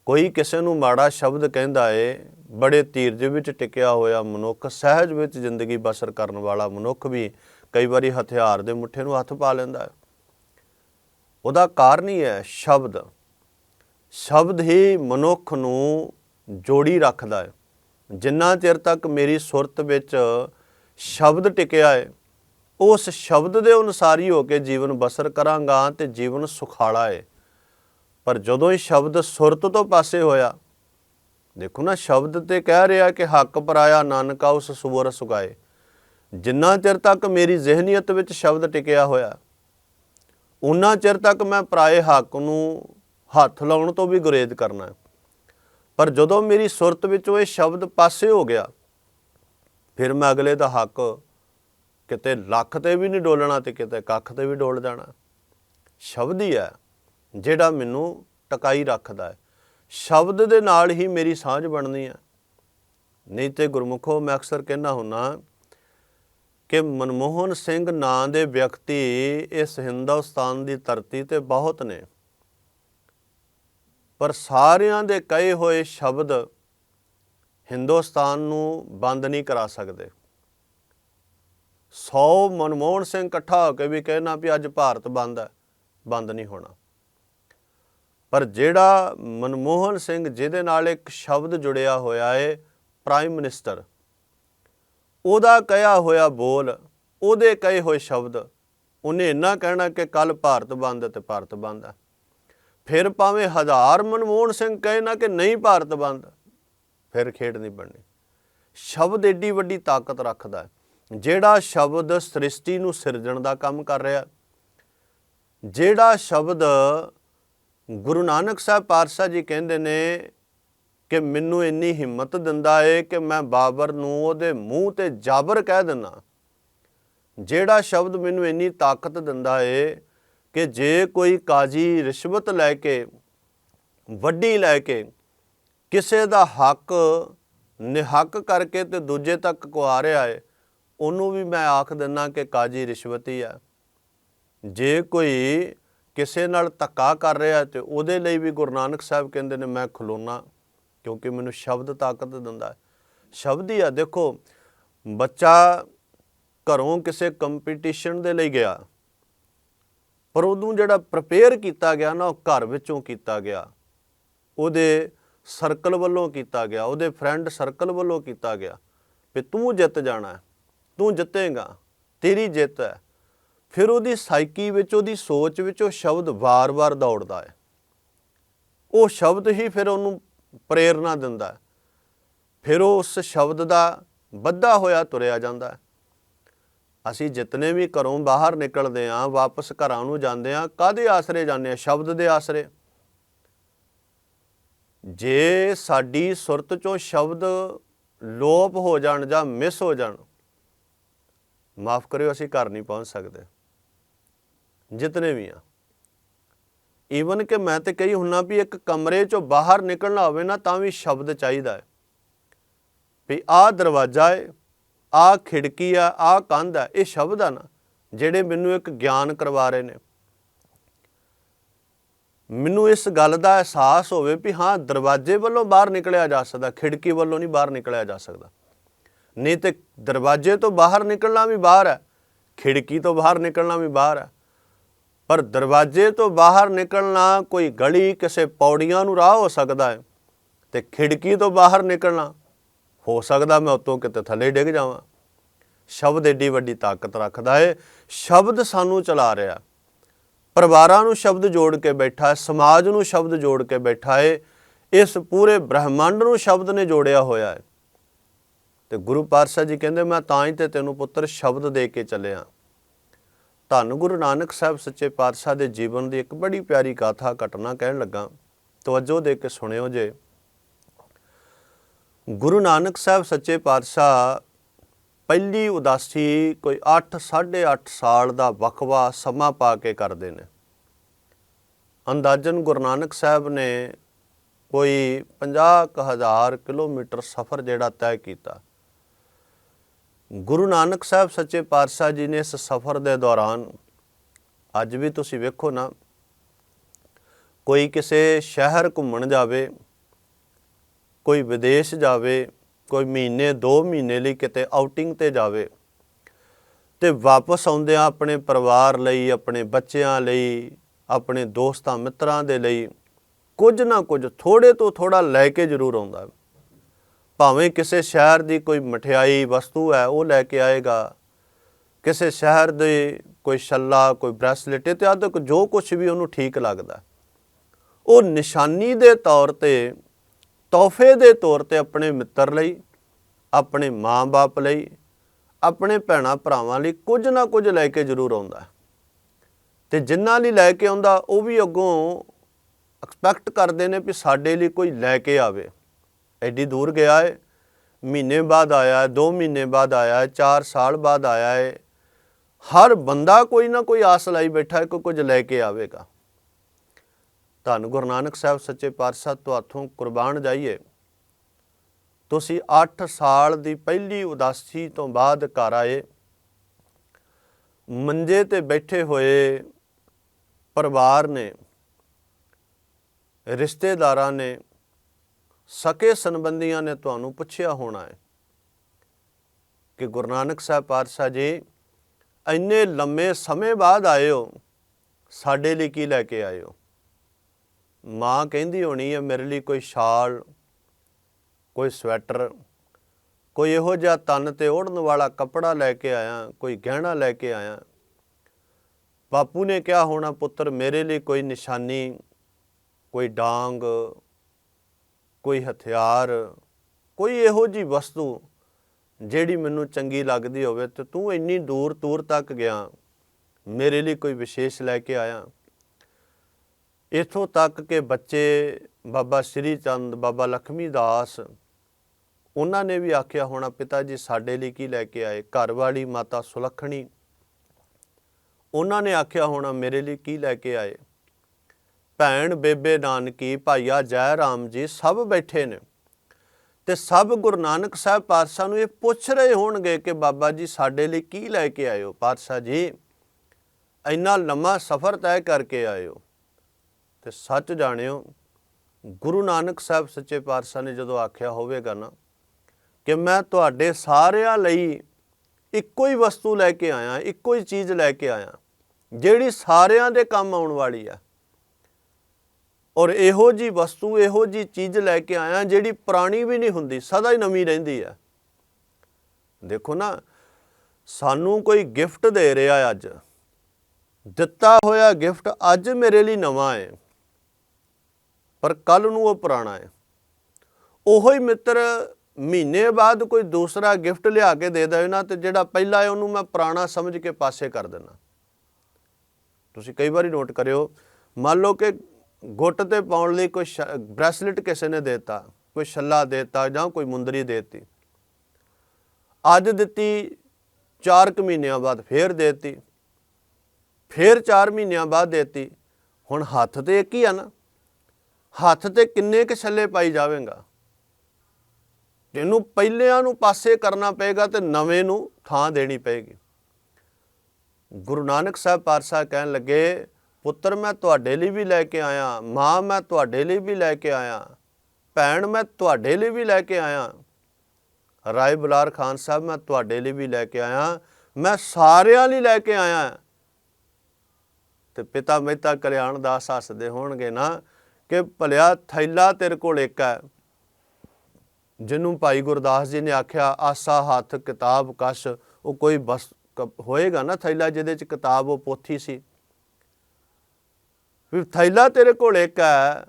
ਕੋਈ ਕਿਸੇ ਨੂੰ ਮਾੜਾ ਸ਼ਬਦ ਕਹਿੰਦਾ ਏ, ਬੜੇ ਧੀਰਜ ਵਿੱਚ ਟਿਕਿਆ ਹੋਇਆ ਮਨੁੱਖ, ਸਹਿਜ ਵਿੱਚ ਜ਼ਿੰਦਗੀ ਬਸਰ ਕਰਨ ਵਾਲਾ ਮਨੁੱਖ ਵੀ ਕਈ ਵਾਰੀ ਹਥਿਆਰ ਦੇ ਮੁੱਠੇ ਨੂੰ ਹੱਥ ਪਾ ਲੈਂਦਾ ਹੈ। ਉਹਦਾ ਕਾਰਨ ਹੀ ਹੈ ਸ਼ਬਦ। ਸ਼ਬਦ ਹੀ ਮਨੁੱਖ ਨੂੰ ਜੋੜੀ ਰੱਖਦਾ ਹੈ। ਜਿੰਨਾ ਚਿਰ ਤੱਕ ਮੇਰੀ ਸੁਰਤ ਵਿੱਚ ਸ਼ਬਦ ਟਿਕਿਆ ਹੈ ਉਸ ਸ਼ਬਦ ਦੇ ਅਨੁਸਾਰ ਹੀ ਹੋ ਕੇ ਜੀਵਨ ਬਸਰ ਕਰਾਂਗਾ ਤੇ ਜੀਵਨ ਸੁਖਾਲਾ ਹੈ ਪਰ ਜਦੋਂ ਇਹ ਸ਼ਬਦ ਸੁਰਤ ਤੋਂ ਪਾਸੇ ਹੋਇਆ, ਦੇਖੋ ਨਾ, ਸ਼ਬਦ ਤੇ ਕਹਿ ਰਿਹਾ ਕਿ ਹੱਕ ਪਰਾਇਆ ਨਾਨਕਾ ਉਸ ਸੁਵਰ ਸੁਗਾਏ ਜਿੰਨਾ ਚਿਰ ਤੱਕ ਮੇਰੀ ਜ਼ਿਹਨੀਅਤ ਵਿੱਚ ਸ਼ਬਦ ਟਿਕਿਆ ਹੋਇਆ ਉਨਾ ਚਿਰ ਤੱਕ ਮੈਂ ਪਰਾਏ ਹੱਕ ਨੂੰ ਹੱਥ ਲਾਉਣ ਤੋਂ ਵੀ ਗੁਰੇਜ਼ ਕਰਨਾ ਪਰ ਜਦੋਂ ਮੇਰੀ ਸੁਰਤ ਵਿੱਚੋਂ ਇਹ ਸ਼ਬਦ ਪਾਸੇ ਹੋ ਗਿਆ, ਫਿਰ ਮੈਂ ਅਗਲੇ ਦਾ ਹੱਕ ਕਿਤੇ ਲੱਖ ਤੇ ਵੀ ਨਹੀਂ ਡੋਲਣਾ ਤੇ ਕਿਤੇ ਕੱਖ ਤੇ ਵੀ ਡੋਲ ਜਾਣਾ ਸ਼ਬਦ ਹੀ ਹੈ। ਜਿਹੜਾ ਮੈਨੂੰ ਟਕਾਈ ਰੱਖਦਾ ਹੈ। ਸ਼ਬਦ ਦੇ ਨਾਲ ਹੀ ਮੇਰੀ ਸਾਂਝ ਬਣਨੀ ਹੈ। ਨਹੀਂ ਤੇ ਗੁਰਮੁਖੋ, ਮੈਂ ਅਕਸਰ ਕਹਿੰਦਾ ਹੁੰਨਾ ਕਿ ਮਨਮੋਹਨ ਸਿੰਘ ਨਾਂ ਦੇ ਵਿਅਕਤੀ ਇਸ ਹਿੰਦੁਸਤਾਨ ਦੀ ਧਰਤੀ ਤੇ ਬਹੁਤ ਨੇ। ਪਰ ਸਾਰਿਆਂ ਦੇ ਕਹੇ ਹੋਏ ਸ਼ਬਦ ਹਿੰਦੁਸਤਾਨ ਨੂੰ ਬੰਦ ਨਹੀਂ ਕਰਾ ਸਕਦੇ। 100 ਮਨਮੋਹਨ ਸਿੰਘ ਇਕੱਠਾ ਹੋ ਕੇ ਵੀ ਕਹਿਣਾ ਵੀ ਅੱਜ ਭਾਰਤ ਬੰਦ ਹੈ, ਬੰਦ ਨਹੀਂ ਹੋਣਾ। ਪਰ ਜਿਹੜਾ ਮਨਮੋਹਨ ਸਿੰਘ ਜਿਹਦੇ ਨਾਲ ਇੱਕ ਸ਼ਬਦ ਜੁੜਿਆ ਹੋਇਆ ਹੈ ਪ੍ਰਾਈਮ ਮਿਨਿਸਟਰ ਉਹਦਾ ਕਹਿਆ ਹੋਇਆ ਬੋਲ, ਉਹਦੇ ਕਹੇ ਹੋਏ ਸ਼ਬਦ, ਉਹਨੇ ਇੰਨਾ ਕਹਿਣਾ ਕਿ ਕੱਲ ਭਾਰਤ ਬੰਦ ਹੈ ਤੇ ਭਾਰਤ ਬੰਦ ਹੈ ਫਿਰ ਭਾਵੇਂ ਹਜ਼ਾਰ ਮਨਮੋਹਨ ਸਿੰਘ ਕਹੇ ਨਾ ਕਿ ਨਹੀਂ ਭਾਰਤ ਬੰਦ, ਫਿਰ ਖੇਡ ਨਹੀਂ ਬਣਨੀ। ਸ਼ਬਦ ਏਡੀ ਵੱਡੀ ਤਾਕਤ ਰੱਖਦਾ ਹੈ। ਜਿਹੜਾ ਸ਼ਬਦ ਸ੍ਰਿਸ਼ਟੀ ਨੂੰ ਸਿਰਜਣ ਦਾ ਕੰਮ ਕਰ ਰਿਹਾ, ਜਿਹੜਾ ਸ਼ਬਦ ਗੁਰੂ ਨਾਨਕ ਸਾਹਿਬ ਪਾਤਸ਼ਾਹ ਜੀ ਕਹਿੰਦੇ ਨੇ ਕਿ ਮੈਨੂੰ ਇੰਨੀ ਹਿੰਮਤ ਦਿੰਦਾ ਏ ਕਿ ਮੈਂ ਬਾਬਰ ਨੂੰ ਉਹਦੇ ਮੂੰਹ ਤੇ ਜਾਬਰ ਕਹਿ ਦਿੰਦਾ। ਜਿਹੜਾ ਸ਼ਬਦ ਮੈਨੂੰ ਇੰਨੀ ਤਾਕਤ ਦਿੰਦਾ ਏ ਕਿ ਜੇ ਕੋਈ ਕਾਜੀ ਰਿਸ਼ਵਤ ਲੈ ਕੇ, ਵੱਡੀ ਲੈ ਕੇ, ਕਿਸੇ ਦਾ ਹੱਕ ਨਿਹੱਕ ਕਰਕੇ ਤੇ ਦੂਜੇ ਤੱਕ ਕੁਆ ਰਿਹਾ ਏ, ਉਹਨੂੰ ਵੀ ਮੈਂ ਆਖ ਦਿੰਦਾ ਕਿ ਕਾਜੀ ਰਿਸ਼ਵਤੀ ਆ। ਜੇ ਕੋਈ ਕਿਸੇ ਨਾਲ ਧੱਕਾ ਕਰ ਰਿਹਾ ਤੇ ਉਹਦੇ ਲਈ ਵੀ ਗੁਰੂ ਨਾਨਕ ਸਾਹਿਬ ਕਹਿੰਦੇ ਨੇ, ਮੈਂ ਖਲੋਣਾ ਕਿਉਂਕਿ ਮੈਨੂੰ ਸ਼ਬਦ ਤਾਕਤ ਦਿੰਦਾ ਹੈ। ਸ਼ਬਦ ਹੀ ਆ, ਦੇਖੋ, ਬੱਚਾ ਘਰੋਂ ਕਿਸੇ ਕੰਪੀਟੀਸ਼ਨ ਦੇ ਲਈ ਗਿਆ, ਪਰ ਉਹਨੂੰ ਜਿਹੜਾ ਪ੍ਰਪੇਅਰ ਕੀਤਾ ਗਿਆ ਨਾ, ਉਹ ਘਰ ਵਿੱਚੋਂ ਕੀਤਾ ਗਿਆ, ਉਹਦੇ ਸਰਕਲ ਵੱਲੋਂ ਕੀਤਾ ਗਿਆ, ਉਹਦੇ ਫਰੈਂਡ ਸਰਕਲ ਵੱਲੋਂ ਕੀਤਾ ਗਿਆ ਵੀ ਤੂੰ ਜਿੱਤ ਜਾਣਾ, ਤੂੰ ਜਿੱਤੇਗਾ, ਤੇਰੀ ਜਿੱਤ ਹੈ। ਫਿਰ ਉਹਦੀ ਸਾਈਕੀ ਵਿੱਚ, ਉਹਦੀ ਸੋਚ ਵਿੱਚ ਉਹ ਸ਼ਬਦ ਵਾਰ-ਵਾਰ ਦੌੜਦਾ ਹੈ। ਉਹ ਸ਼ਬਦ ਹੀ ਫਿਰ ਉਹਨੂੰ ਪ੍ਰੇਰਣਾ ਦਿੰਦਾ ਹੈ। ਫਿਰ ਉਹ ਉਸ ਸ਼ਬਦ ਦਾ ਬੱਧਾ ਹੋਇਆ, ਤੁਰਿਆ ਜਾਂਦਾ ਹੈ। ਅਸੀਂ ਜਿਤਨੇ ਵੀ ਘਰੋਂ ਬਾਹਰ ਨਿਕਲਦੇ ਆਂ ਵਾਪਸ ਘਰਾਂ ਨੂੰ ਜਾਂਦੇ ਆਂ ਕਾਦੇ ਆਸਰੇ ਜਾਂਦੇ ਆਂ ਸ਼ਬਦ ਦੇ ਆਸਰੇ। ਜੇ ਸਾਡੀ ਸੁਰਤ ਚੋਂ ਸ਼ਬਦ ਲੋਪ ਹੋ ਜਾਣ ਜਾਂ ਮਿਸ ਹੋ ਜਾਣ, ਮਾਫ ਕਰਿਓ, ਅਸੀਂ ਘਰ ਨਹੀਂ ਪਹੁੰਚ ਸਕਦੇ। ਜਿਤਨੇ ਵੀ ਆ। ਈਵਨ ਕਿ ਮੈਂ ਤੇ ਕਹੀ ਹੁੰਨਾ ਵੀ ਇੱਕ ਕਮਰੇ ਚੋਂ ਬਾਹਰ ਨਿਕਲਣਾ ਹੋਵੇ ਨਾ, ਤਾਂ ਵੀ ਸ਼ਬਦ ਚਾਹੀਦਾ ਹੈ। ਵੀ ਆਹ ਦਰਵਾਜ਼ਾ ਹੈ ਆਹ ਖਿੜਕੀ ਆ ਆਹ ਕੰਧ ਆ, ਇਹ ਸ਼ਬਦ ਆ ਨਾ, ਜਿਹੜੇ ਮੈਨੂੰ ਇੱਕ ਗਿਆਨ ਕਰਵਾ ਰਹੇ ਨੇ। ਮੈਨੂੰ ਇਸ ਗੱਲ ਦਾ ਅਹਿਸਾਸ ਹੋਵੇ ਵੀ ਹਾਂ, ਦਰਵਾਜ਼ੇ ਵੱਲੋਂ ਬਾਹਰ ਨਿਕਲਿਆ ਜਾ ਸਕਦਾ, ਖਿੜਕੀ ਵੱਲੋਂ ਨਹੀਂ ਬਾਹਰ ਨਿਕਲਿਆ ਜਾ ਸਕਦਾ। ਨਹੀਂ ਤੇ ਦਰਵਾਜ਼ੇ ਤੋਂ ਬਾਹਰ ਨਿਕਲਣਾ ਵੀ ਬਾਹਰ ਹੈ ਖਿੜਕੀ ਤੋਂ ਬਾਹਰ ਨਿਕਲਣਾ ਵੀ ਬਾਹਰ ਹੈ ਪਰ ਦਰਵਾਜ਼ੇ ਤੋਂ ਬਾਹਰ ਨਿਕਲਣਾ ਕੋਈ ਗਲੀ ਕਿਸੇ ਪੌੜੀਆਂ ਨੂੰ ਰਾਹ ਹੋ ਸਕਦਾ ਹੈ ਤੇ ਖਿੜਕੀ ਤੋਂ ਬਾਹਰ ਨਿਕਲਣਾ ਹੋ ਸਕਦਾ ਮੈਂ ਉਤੋਂ ਕਿਤੇ ਥੱਲੇ ਡਿੱਗ ਜਾਵਾਂ। ਸ਼ਬਦ ਏਡੀ ਵੱਡੀ ਤਾਕਤ ਰੱਖਦਾ ਹੈ ਸ਼ਬਦ ਸਾਨੂੰ ਚਲਾ ਰਿਹਾ। ਪਰਿਵਾਰਾਂ ਨੂੰ ਸ਼ਬਦ ਜੋੜ ਕੇ ਬੈਠਾ ਹੈ, ਸਮਾਜ ਨੂੰ ਸ਼ਬਦ ਜੋੜ ਕੇ ਬੈਠਾ ਹੈ ਇਸ ਪੂਰੇ ਬ੍ਰਹਿਮੰਡ ਨੂੰ ਸ਼ਬਦ ਨੇ ਜੋੜਿਆ ਹੋਇਆ ਹੈ ਤੇ ਗੁਰੂ ਪਾਤਸ਼ਾਹ ਜੀ ਕਹਿੰਦੇ, ਮੈਂ ਤਾਂ ਹੀ ਤੇ ਤੈਨੂੰ ਪੁੱਤਰ ਸ਼ਬਦ ਦੇ ਕੇ ਚੱਲਿਆ। ਧੰਨ ਗੁਰੂ ਨਾਨਕ ਸਾਹਿਬ ਸੱਚੇ ਪਾਤਸ਼ਾਹ ਦੇ ਜੀਵਨ ਦੀ ਇੱਕ ਬੜੀ ਪਿਆਰੀ ਗਾਥਾ ਘਟਨਾ ਕਹਿਣ ਲੱਗਾ। ਤਵੱਜੋ ਦੇ ਕੇ ਸੁਣਿਓ ਜੇ। ਗੁਰੂ ਨਾਨਕ ਸਾਹਿਬ ਸੱਚੇ ਪਾਤਸ਼ਾਹ ਪਹਿਲੀ ਉਦਾਸੀ ਕੋਈ 8 8.5 ਸਾਲ ਦਾ ਵਕਵਾ ਸਮਾਂ ਪਾ ਕੇ ਕਰਦੇ ਨੇ। ਅੰਦਾਜ਼ਨ ਗੁਰੂ ਨਾਨਕ ਸਾਹਿਬ ਨੇ ਕੋਈ 50000 ਕਿਲੋਮੀਟਰ ਸਫ਼ਰ ਜਿਹੜਾ ਤੈਅ ਕੀਤਾ। ਗੁਰੂ ਨਾਨਕ ਸਾਹਿਬ ਸੱਚੇ ਪਾਤਸ਼ਾਹ ਜੀ ਨੇ ਇਸ ਸਫ਼ਰ ਦੇ ਦੌਰਾਨ, ਅੱਜ ਵੀ ਤੁਸੀਂ ਵੇਖੋ ਨਾ, ਕੋਈ ਕਿਸੇ ਸ਼ਹਿਰ ਘੁੰਮਣ ਜਾਵੇ, ਕੋਈ ਵਿਦੇਸ਼ ਜਾਵੇ, ਕੋਈ ਮਹੀਨੇ 2 ਮਹੀਨੇ ਲਈ ਕਿਤੇ ਆਊਟਿੰਗ ਤੇ ਜਾਵੇ, ਤੇ ਵਾਪਸ ਆਉਂਦਿਆਂ ਆਪਣੇ ਪਰਿਵਾਰ ਲਈ, ਆਪਣੇ ਬੱਚਿਆਂ ਲਈ, ਆਪਣੇ ਦੋਸਤਾਂ ਮਿੱਤਰਾਂ ਦੇ ਲਈ ਕੁਝ ਨਾ ਕੁਝ ਥੋੜੇ ਤੋਂ ਥੋੜਾ ਲੈ ਕੇ ਜ਼ਰੂਰ ਆਉਂਦਾ ਹੈ। ਭਾਵੇਂ ਕਿਸੇ ਸ਼ਹਿਰ ਦੀ ਕੋਈ ਮਠਿਆਈ ਵਸਤੂ ਹੈ, ਉਹ ਲੈ ਕੇ ਆਏਗਾ। ਕਿਸੇ ਸ਼ਹਿਰ ਦੇ ਕੋਈ ਛੱਲਾ, ਕੋਈ ਬ੍ਰੈਸਲੇਟ ਇਤਿਆਦਿਕ ਜੋ ਕੁਝ ਵੀ ਉਹਨੂੰ ਠੀਕ ਲੱਗਦਾ। ਉਹ ਨਿਸ਼ਾਨੀ ਦੇ ਤੌਰ ਤੇ, ਤੋਹਫੇ ਦੇ ਤੌਰ ਤੇ ਆਪਣੇ ਮਿੱਤਰ ਲਈ, ਆਪਣੇ ਮਾਂ-ਬਾਪ ਲਈ, ਆਪਣੇ ਭੈਣਾਂ ਭਰਾਵਾਂ ਲਈ ਕੁਝ ਨਾ ਕੁਝ ਲੈ ਕੇ ਜ਼ਰੂਰ ਆਉਂਦਾ। ਹੈ। ਤੇ ਜਿੰਨਾਂ ਲਈ ਲੈ ਕੇ ਆਉਂਦਾ, ਉਹ ਵੀ ਅੱਗੋਂ ਐਕਸਪੈਕਟ ਕਰਦੇ ਨੇ ਵੀ ਸਾਡੇ ਲਈ ਕੋਈ ਲੈ ਕੇ ਆਵੇ। ਐਡੀ ਦੂਰ ਗਿਆ ਹੈ ਮਹੀਨੇ ਬਾਅਦ ਆਇਆ ਹੈ 2 ਮਹੀਨੇ ਬਾਅਦ ਆਇਆ ਹੈ 4 ਸਾਲ ਬਾਅਦ ਆਇਆ ਹੈ ਹਰ ਬੰਦਾ ਕੋਈ ਨਾ ਕੋਈ ਆਸ ਲਾਈ ਬੈਠਾ ਹੈ ਕਿ ਕੁਝ ਲੈ ਕੇ ਆਵੇਗਾ। ਧੰਨ ਗੁਰੂ ਨਾਨਕ ਸਾਹਿਬ ਸੱਚੇ ਪਾਤਸ਼ਾਹ ਤੋਂ ਹੱਥੋਂ ਕੁਰਬਾਨ ਜਾਈਏ। ਤੁਸੀਂ 8 ਸਾਲ ਦੀ ਪਹਿਲੀ ਉਦਾਸੀ ਤੋਂ ਬਾਅਦ ਘਰ ਆਏ। ਮੰਜੇ ਤੇ ਬੈਠੇ ਹੋਏ ਪਰਿਵਾਰ ਨੇ, ਰਿਸ਼ਤੇਦਾਰਾਂ ਨੇ ਸਕੇ ਸੰਬੰਧੀਆਂ ਨੇ ਤੁਹਾਨੂੰ ਪੁੱਛਿਆ ਹੋਣਾ ਹੈ ਕਿ ਗੁਰੂ ਨਾਨਕ ਸਾਹਿਬ ਪਾਤਸ਼ਾਹ ਜੀ, ਇੰਨੇ ਲੰਮੇ ਸਮੇਂ ਬਾਅਦ ਆਏ ਹੋ ਸਾਡੇ ਲਈ ਕੀ ਲੈ ਕੇ ਆਏ ਹੋ ਮਾਂ ਕਹਿੰਦੀ ਹੋਣੀ ਹੈ, ਮੇਰੇ ਲਈ ਕੋਈ ਸ਼ਾਲ, ਕੋਈ ਸਵੈਟਰ, ਕੋਈ ਇਹੋ ਜਿਹਾ ਤਨ ਤੇ ਓੜਨ ਵਾਲਾ ਕੱਪੜਾ ਲੈ ਕੇ ਆਇਆ, ਕੋਈ ਗਹਿਣਾ ਲੈ ਕੇ ਆਇਆ। ਬਾਪੂ ਨੇ ਕਿਹਾ ਹੋਣਾ, ਪੁੱਤਰ, ਮੇਰੇ ਲਈ ਕੋਈ ਨਿਸ਼ਾਨੀ, ਕੋਈ ਡਾਂਗ ਕੋਈ ਹਥਿਆਰ, ਕੋਈ ਇਹੋ ਜੀ ਵਸਤੂ ਜਿਹੜੀ ਮੈਨੂੰ ਚੰਗੀ ਲੱਗਦੀ ਹੋਵੇ ਤੇ ਤੂੰ ਇੰਨੀ ਦੂਰ ਦੂਰ ਤੱਕ ਗਿਆ, ਮੇਰੇ ਲਈ ਕੋਈ ਵਿਸ਼ੇਸ਼ ਲੈ ਕੇ ਆਇਆ। ਇਥੋਂ ਤੱਕ ਕਿ ਬੱਚੇ ਬਾਬਾ ਸ਼੍ਰੀ ਚੰਦ, ਬਾਬਾ ਲਖਮੀ ਦਾਸ, ਉਹਨਾਂ ਨੇ ਵੀ ਆਖਿਆ ਹੋਣਾ, ਪਿਤਾ ਜੀ ਸਾਡੇ ਲਈ ਕੀ ਲੈ ਕੇ ਆਏ? ਘਰ ਵਾਲੀ ਮਾਤਾ ਸੁਲੱਖਣੀ। ਉਹਨਾਂ ਨੇ ਆਖਿਆ ਹੋਣਾ, ਮੇਰੇ ਲਈ ਕੀ ਲੈ ਕੇ ਆਏ? ਭੈਣ ਬੇਬੇ ਨਾਨਕੀ, ਭਾਈਆ ਜੈ ਰਾਮ ਜੀ, ਸਭ ਬੈਠੇ ਨੇ। ਤੇ ਸਭ ਗੁਰੂ ਨਾਨਕ ਸਾਹਿਬ ਪਾਤਸ਼ਾਹ ਨੂੰ ਇਹ ਪੁੱਛ ਰਹੇ ਹੋਣਗੇ ਕਿ ਬਾਬਾ ਜੀ ਸਾਡੇ ਲਈ ਕੀ ਲੈ ਕੇ ਆਇਓ? ਪਾਤਸ਼ਾਹ ਜੀ, ਇੰਨਾ ਲੰਮਾ ਸਫ਼ਰ ਤੈਅ ਕਰਕੇ ਆਇਓ। ਹੋ ਤੇ ਸੱਚ ਜਾਣਿਓ, ਗੁਰੂ ਨਾਨਕ ਸਾਹਿਬ ਸੱਚੇ ਪਾਤਸ਼ਾਹ ਨੇ ਜਦੋਂ ਆਖਿਆ ਹੋਵੇਗਾ ਨਾ ਕਿ ਮੈਂ ਤੁਹਾਡੇ ਸਾਰਿਆਂ ਲਈ ਇੱਕੋ ਹੀ ਵਸਤੂ ਲੈ ਕੇ ਆਇਆ, ਇੱਕੋ ਹੀ ਚੀਜ਼ ਲੈ ਕੇ ਆਇਆ, ਜਿਹੜੀ ਸਾਰਿਆਂ ਦੇ ਕੰਮ ਆਉਣ ਵਾਲੀ ਆ ਔਰ ਇਹੋ ਜੀ ਵਸਤੂ, ਇਹੋ ਜੀ ਚੀਜ਼ ਲੈ ਕੇ ਆਇਆ ਜਿਹੜੀ ਪੁਰਾਣੀ ਵੀ ਨਹੀਂ ਹੁੰਦੀ, ਸਦਾ ਹੀ ਨਵੀਂ ਰਹਿੰਦੀ ਆ ਦੇਖੋ ਨਾ, ਸਾਨੂੰ ਕੋਈ ਗਿਫਟ ਦੇ ਰਿਹਾ ਅੱਜ। ਦਿੱਤਾ ਹੋਇਆ ਗਿਫਟ ਅੱਜ ਮੇਰੇ ਲਈ ਨਵਾਂ ਹੈ, ਪਰ ਕੱਲ ਨੂੰ ਉਹ ਪੁਰਾਣਾ ਹੈ। ਉਹੋ ਹੀ ਮਿੱਤਰ ਮਹੀਨੇ ਬਾਅਦ ਕੋਈ ਦੂਸਰਾ ਗਿਫਟ ਲਿਆ ਕੇ ਦੇ ਦੇਵੇ ਨਾ, ਤੇ ਜਿਹੜਾ ਪਹਿਲਾ ਹੈ ਉਹਨੂੰ ਮੈਂ ਪੁਰਾਣਾ ਸਮਝ ਕੇ ਪਾਸੇ ਕਰ ਦਿੰਦਾ। ਤੁਸੀਂ ਕਈ ਵਾਰੀ ਨੋਟ ਕਰਿਓ, ਮੰਨ ਲਓ ਕਿ ਗੁੱਟ ਤੇ ਪਾਉਣ ਲਈ ਕੋਈ ਬ੍ਰੈਸਲੇਟ ਕਿਸੇ ਨੇ ਦਿੱਤਾ, ਕੋਈ ਛੱਲਾ ਦਿੱਤਾ ਜਾਂ ਕੋਈ ਮੁੰਦਰੀ ਦਿੱਤੀ। ਅੱਜ ਦਿੱਤੀ 4 ਕੁ ਮਹੀਨਿਆਂ ਬਾਅਦ ਫੇਰ ਦਿੱਤੀ। ਫੇਰ 4 ਮਹੀਨਿਆਂ ਬਾਅਦ ਦਿੱਤੀ। ਹੁਣ ਹੱਥ ਤੇ ਇੱਕ ਹੀ ਆ ਨਾ। ਹੱਥ ਤੇ ਕਿੰਨੇ ਕੁ ਛੱਲੇ ਪਾਈ ਜਾਵੇਗਾ? ਇਹਨੂੰ ਪਹਿਲਿਆਂ ਨੂੰ ਪਾਸੇ ਕਰਨਾ ਪਏਗਾ ਤੇ ਨਵੇਂ ਨੂੰ ਥਾਂ ਦੇਣੀ ਪਏਗੀ। ਗੁਰੂ ਨਾਨਕ ਸਾਹਿਬ ਪਾਤਸ਼ਾਹ ਕਹਿਣ ਲੱਗੇ ਪੁੱਤਰ, ਮੈਂ ਤੁਹਾਡੇ ਲਈ ਵੀ ਲੈ ਕੇ ਆਇਆ। ਮਾਂ, ਮੈਂ ਤੁਹਾਡੇ ਲਈ ਵੀ ਲੈ ਕੇ ਆਇਆ। ਭੈਣ, ਮੈਂ ਤੁਹਾਡੇ ਲਈ ਵੀ ਲੈ ਕੇ ਆਇਆ। ਰਾਏ ਬੁਲਾਰ ਖਾਨ ਸਾਹਿਬ, ਮੈਂ ਤੁਹਾਡੇ ਲਈ ਵੀ ਲੈ ਕੇ ਆਇਆ। ਮੈਂ ਸਾਰਿਆਂ ਲਈ ਲੈ ਕੇ ਆਇਆ। ਤੇ ਪਿਤਾ ਮਹਿਤਾ ਕਲਿਆਣ ਦਾਸ ਹੱਸਦੇ ਹੋਣਗੇ ਨਾ ਕਿ ਭਲਿਆ ਥੈਲਾ ਤੇਰੇ ਕੋਲ ਇੱਕ ਹੈ। ਜਿਹਨੂੰ ਭਾਈ ਗੁਰਦਾਸ ਜੀ ਨੇ ਆਖਿਆ, ਆਸਾ ਹੱਥ ਕਿਤਾਬ ਕਸ਼। ਉਹ ਕੋਈ ਬਸ ਕ- ਹੋਏਗਾ ਨਾ ਥੈਲਾ ਜਿਹਦੇ ਚ ਕਿਤਾਬ ਉਹ ਪੋਥੀ ਸੀ। ਵੀ ਥੈਲਾ ਤੇਰੇ ਕੋਲ ਇੱਕ ਹੈ।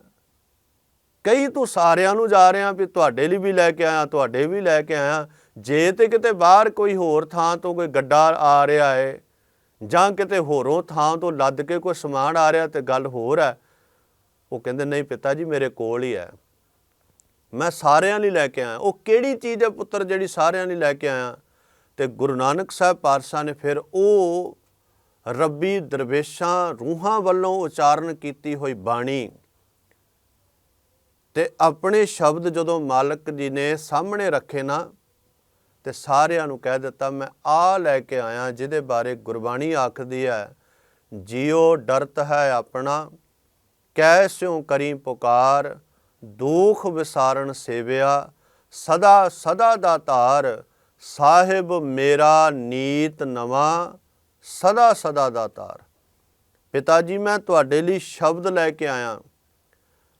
ਕਈ ਤੂੰ ਸਾਰਿਆਂ ਨੂੰ ਜਾ ਰਿਹਾ ਵੀ ਤੁਹਾਡੇ ਲਈ ਵੀ ਲੈ ਕੇ ਆਇਆ, ਤੁਹਾਡੇ ਵੀ ਲੈ ਕੇ ਆਇਆ। ਜੇ ਤੇ ਕਿਤੇ ਬਾਹਰ ਕੋਈ ਹੋਰ ਥਾਂ ਤੋਂ ਕੋਈ ਗੱਡਾ ਆ ਰਿਹਾ ਹੈ ਜਾਂ ਕਿਤੇ ਹੋਰੋਂ ਥਾਂ ਤੋਂ ਲੱਦ ਕੇ ਕੋਈ ਸਮਾਨ ਆ ਰਿਹਾ ਤੇ ਗੱਲ ਹੋਰ ਹੈ। ਉਹ ਕਹਿੰਦੇ, ਨਹੀਂ ਪਿਤਾ ਜੀ, ਮੇਰੇ ਕੋਲ ਹੀ ਹੈ। ਮੈਂ ਸਾਰਿਆਂ ਲਈ ਲੈ ਕੇ ਆਇਆ। ਉਹ ਕਿਹੜੀ ਚੀਜ਼ ਹੈ ਪੁੱਤਰ ਜਿਹੜੀ ਸਾਰਿਆਂ ਲਈ ਲੈ ਕੇ ਆਇਆ? ਤੇ ਗੁਰੂ ਨਾਨਕ ਸਾਹਿਬ ਪਾਤਸ਼ਾਹ ਨੇ ਫਿਰ ਉਹ ਰੱਬੀ ਦਰਵੇਸ਼ਾਂ ਰੂਹਾਂ ਵੱਲੋਂ ਉਚਾਰਨ ਕੀਤੀ ਹੋਈ ਬਾਣੀ। ਤੇ ਆਪਣੇ ਸ਼ਬਦ ਜਦੋਂ ਮਾਲਕ ਜੀ ਨੇ ਸਾਹਮਣੇ ਰੱਖੇ ਨਾ, ਤੇ ਸਾਰਿਆਂ ਨੂੰ ਕਹਿ ਦਿੱਤਾ, ਮੈਂ ਆ ਲੈ ਕੇ ਆਇਆ ਜਿਹਦੇ ਬਾਰੇ ਗੁਰਬਾਣੀ ਆਖਦੀ ਹੈ ਜਿਉ ਡਰਤ ਹੈ ਆਪਣਾ ਕੈਸਿਉ ਕਰੀ ਪੁਕਾਰ, ਦੁਖ ਵਿਸਾਰਣ ਸੇਵਿਆ, ਸਦਾ ਸਦਾ ਦਾ ਧਾਰ, ਸਾਹਿਬ ਮੇਰਾ ਨੀਤ ਨਵਾਂ ਸਦਾ ਸਦਾ ਦਾ ਧਾਰ ਪਿਤਾ ਜੀ, ਮੈਂ ਤੁਹਾਡੇ ਲਈ ਸ਼ਬਦ ਲੈ ਕੇ ਆਇਆ।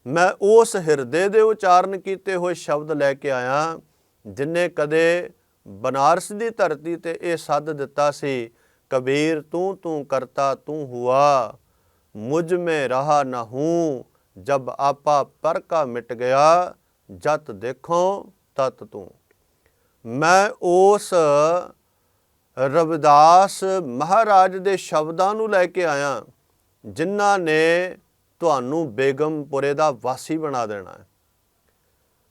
ਮੈਂ ਉਸ ਹਿਰਦੇ ਦੇ ਉਚਾਰਨ ਕੀਤੇ ਹੋਏ ਸ਼ਬਦ ਲੈ ਕੇ ਆਇਆ, ਜਿਨੇ ਕਦੇ ਬਨਾਰਸ ਦੀ ਧਰਤੀ ਤੇ ਇਹ ਸੱਦ ਦਿੱਤਾ ਸੀ, ਕਬੀਰ, ਤੂੰ ਤੂੰ ਕਰਤਾ, ਤੂੰ ਹੁਆ। ਮੁਝ ਮੈਂ ਰਹਾ ਨਾ ਹੂੰ। ਜਬ ਆਪਾ ਪਰ ਕਾ ਮਿਟ ਗਿਆ, ਜਤ ਦੇਖੋ ਤਤ ਤੂੰ। ਮੈਂ ਉਸ ਰਵਿਦਾਸ ਮਹਾਰਾਜ ਦੇ ਸ਼ਬਦਾਂ ਨੂੰ ਲੈ ਕੇ ਆਇਆ, ਜਿਨ੍ਹਾਂ ਨੇ ਤੁਹਾਨੂੰ ਬੇਗਮਪੁਰੇ ਦਾ ਵਾਸੀ ਬਣਾ ਦੇਣਾ ਹੈ।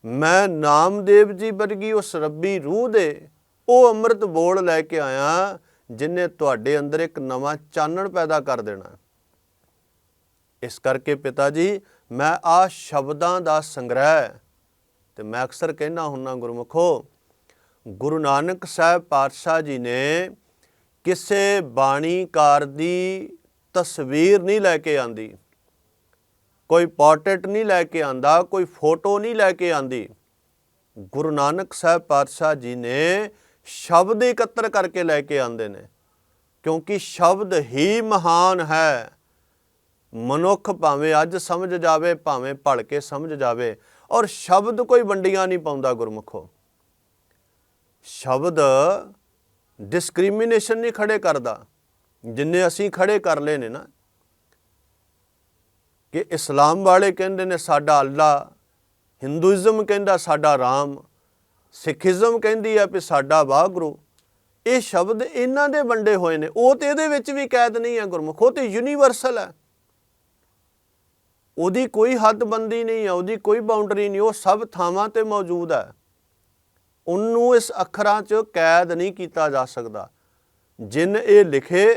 ਮੈਂ ਨਾਮਦੇਵ ਜੀ ਵਰਗੀ ਉਸ ਰੱਬੀ ਰੂਹ ਦੇ ਉਹ ਅੰਮ੍ਰਿਤ ਬੋਲ ਲੈ ਕੇ ਆਇਆ, ਜਿਨੇ ਤੁਹਾਡੇ ਅੰਦਰ ਇੱਕ ਨਵਾਂ ਚਾਨਣ ਪੈਦਾ ਕਰ ਦੇਣਾ ਇਸ ਕਰਕੇ ਪਿਤਾ ਜੀ ਮੈਂ ਆ ਸ਼ਬਦਾਂ ਦਾ ਸੰਗ੍ਰਹਿ, ਤੇ ਮੈਂ ਅਕਸਰ ਕਹਿਣਾ ਹੁੰਨਾ ਗੁਰਮੁਖੋ ਗੁਰੂ ਨਾਨਕ ਸਾਹਿਬ ਪਾਤਸ਼ਾਹ ਜੀ ਨੇ ਕਿਸੇ ਬਾਣੀਕਾਰ ਦੀ ਤਸਵੀਰ ਨਹੀਂ ਲੈ ਕੇ ਆਂਦੀ। ਕੋਈ ਪੋਰਟਰੇਟ ਨਹੀਂ ਲੈ ਕੇ ਆਂਦਾ, ਕੋਈ ਫੋਟੋ ਨਹੀਂ ਲੈ ਕੇ ਆਂਦੀ। ਗੁਰੂ ਨਾਨਕ ਸਾਹਿਬ ਪਾਤਸ਼ਾਹ ਜੀ ਨੇ ਸ਼ਬਦ ਇਕੱਤਰ ਕਰਕੇ ਲੈ ਕੇ ਆਂਦੇ ਨੇ, ਕਿਉਂਕਿ ਸ਼ਬਦ ਹੀ ਮਹਾਨ ਹੈ। ਮਨੁੱਖ ਭਾਵੇਂ ਅੱਜ ਸਮਝ ਜਾਵੇ, ਭਾਵੇਂ ਭੜ ਕੇ ਸਮਝ ਜਾਵੇ, ਔਰ ਸ਼ਬਦ ਕੋਈ ਵੰਡੀਆਂ ਨਹੀਂ ਪਾਉਂਦਾ ਗੁਰਮੁਖੋ। ਸ਼ਬਦ ਡਿਸਕ੍ਰਿਮੀਨੇਸ਼ਨ ਨਹੀਂ ਖੜੇ ਕਰਦਾ। ਜਿੰਨੇ ਅਸੀਂ ਖੜੇ ਕਰ ਲਏ ਨੇ ਨਾ, ਕਿ ਇਸਲਾਮ ਵਾਲੇ ਕਹਿੰਦੇ ਨੇ ਸਾਡਾ ਅੱਲਾ, ਹਿੰਦੂਇਜ਼ਮ ਕਹਿੰਦਾ ਸਾਡਾ ਰਾਮ, ਸਿੱਖੀਜ਼ਮ ਕਹਿੰਦੀ ਹੈ ਕਿ ਸਾਡਾ ਵਾਹਿਗੁਰੂ। ਇਹ ਸ਼ਬਦ ਇਹਨਾਂ ਦੇ ਵੰਡੇ ਹੋਏ ਨੇ। ਉਹ ਤੇ ਇਹਦੇ ਵਿੱਚ ਵੀ ਕੈਦ ਨਹੀਂ ਹੈ ਗੁਰਮੁਖ, ਉਹ ਤੇ ਯੂਨੀਵਰਸਲ ਹੈ। ਉਹਦੀ ਕੋਈ ਹੱਦਬੰਦੀ ਨਹੀਂ ਹੈ, ਉਹਦੀ ਕੋਈ ਬਾਉਂਡਰੀ ਨਹੀਂ, ਉਹ ਸਭ ਥਾਵਾਂ ਤੇ ਮੌਜੂਦ ਹੈ। ਉਹਨੂੰ ਇਸ ਅੱਖਰਾਂ 'ਚ ਕੈਦ ਨਹੀਂ ਕੀਤਾ ਜਾ ਸਕਦਾ। ਜਿਨ ਇਹ ਲਿਖੇ,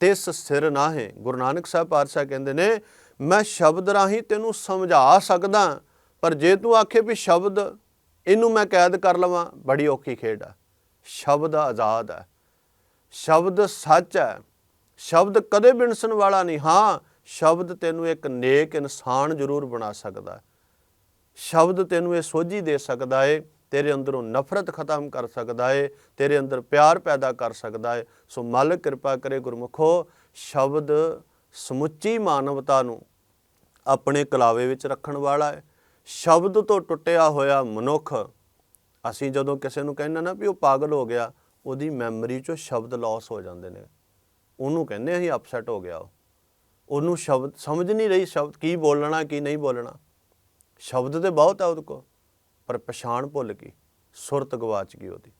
ਤਿਸ ਸਿਰ ਹੈ ਗੁਰੂ ਨਾਨਕ ਸਾਹਿਬ ਪਾਤਸ਼ਾਹ ਕਹਿੰਦੇ ਨੇ, ਮੈਂ ਸ਼ਬਦ ਰਾਹੀਂ ਤੈਨੂੰ ਸਮਝਾ ਸਕਦਾ, ਪਰ ਜੇ ਤੂੰ ਆਖੇ ਵੀ ਸ਼ਬਦ ਇਹਨੂੰ ਮੈਂ ਕੈਦ ਕਰ ਲਵਾਂ, ਬੜੀ ਔਖੀ ਖੇਡ ਆ। ਸ਼ਬਦ ਆਜ਼ਾਦ ਹੈ ਸ਼ਬਦ ਸੱਚ ਹੈ ਸ਼ਬਦ ਕਦੇ ਬਿਨਸਣ ਵਾਲਾ ਨਹੀਂ। ਹਾਂ, ਸ਼ਬਦ ਤੈਨੂੰ ਇੱਕ ਨੇਕ ਇਨਸਾਨ ਜ਼ਰੂਰ ਬਣਾ ਸਕਦਾ। ਸ਼ਬਦ ਤੈਨੂੰ ਇਹ ਸੋਝੀ ਦੇ ਸਕਦਾ ਏ ਤੇਰੇ ਅੰਦਰੋਂ ਨਫ਼ਰਤ ਖਤਮ ਕਰ ਸਕਦਾ ਏ, ਤੇਰੇ ਅੰਦਰ ਪਿਆਰ ਪੈਦਾ ਕਰ ਸਕਦਾ ਏ। ਸੋ ਮਾਲਕ ਕਿਰਪਾ ਕਰੇ ਗੁਰਮੁਖੋ, ਸ਼ਬਦ ਸਮੁੱਚੀ ਮਾਨਵਤਾ ਨੂੰ ਆਪਣੇ ਕਲਾਵੇ ਵਿੱਚ ਰੱਖਣ ਵਾਲਾ ਹੈ ਸ਼ਬਦ ਤੋਂ ਟੁੱਟਿਆ ਹੋਇਆ ਮਨੁੱਖ, ਅਸੀਂ ਜਦੋਂ ਕਿਸੇ ਨੂੰ ਕਹਿੰਦੇ ਨਾ ਵੀ ਉਹ ਪਾਗਲ ਹੋ ਗਿਆ, ਉਹਦੀ ਮੈਮਰੀ ਚੋਂ ਸ਼ਬਦ ਲਾਸ ਹੋ ਜਾਂਦੇ ਨੇ। ਉਹਨੂੰ ਕਹਿੰਦੇ ਅਸੀਂ ਅਪਸੈਟ ਹੋ ਗਿਆ ਉਹ। ਉਹਨੂੰ ਸ਼ਬਦ, ਸਮਝ ਨਹੀਂ ਰਹੀ ਸ਼ਬਦ ਕੀ ਬੋਲਣਾ, ਕੀ ਨਹੀਂ ਬੋਲਣਾ। ਸ਼ਬਦ ਤੇ ਬਹੁਤ ਹੈ ਉਹਦੇ ਕੋਲ। ਪਰ ਪਛਾਣ ਭੁੱਲ ਗਈ, ਸੁਰਤ ਗਵਾਚ ਗਈ ਉਹਦੀ।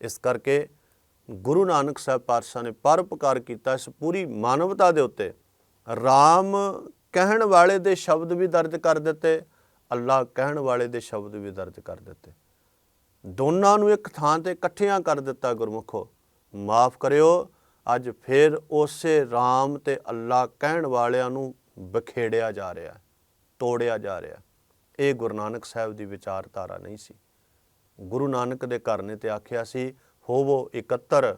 ਇਸ ਕਰਕੇ ਗੁਰੂ ਨਾਨਕ ਸਾਹਿਬ ਪਾਤਸ਼ਾਹ ਨੇ ਪਰਉਪਕਾਰ ਕੀਤਾ ਇਸ ਪੂਰੀ ਮਾਨਵਤਾ ਦੇ ਉੱਤੇ। RAM ਕਹਿਣ ਵਾਲੇ ਦੇ ਸ਼ਬਦ ਵੀ ਦਰਜ ਕਰ ਦਿੱਤੇ ਅੱਲਾ ਕਹਿਣ ਵਾਲੇ ਦੇ ਸ਼ਬਦ ਵੀ ਦਰਜ ਕਰ ਦਿੱਤੇ। ਦੋਨਾਂ ਨੂੰ ਇੱਕ ਥਾਂ ਤੇ ਇਕੱਠਿਆਂ ਕਰ ਦਿੱਤਾ ਗੁਰਮੁਖੋ। ਮਾਫ ਕਰਿਓ, ਅੱਜ ਫਿਰ ਉਸੇ RAM ਤੇ ਅੱਲਾ ਕਹਿਣ ਵਾਲਿਆਂ ਨੂੰ ਬਖੇੜਿਆ ਜਾ ਰਿਹਾ, ਤੋੜਿਆ ਜਾ ਰਿਹਾ। ਇਹ ਗੁਰੂ ਨਾਨਕ ਸਾਹਿਬ ਦੀ ਵਿਚਾਰਧਾਰਾ ਨਹੀਂ ਸੀ। ਗੁਰੂ ਨਾਨਕ ਦੇ ਘਰ ਨੇ ਤੇ ਆਖਿਆ ਸੀ, ਹੋਵੋ ਇਕੱਤਰ,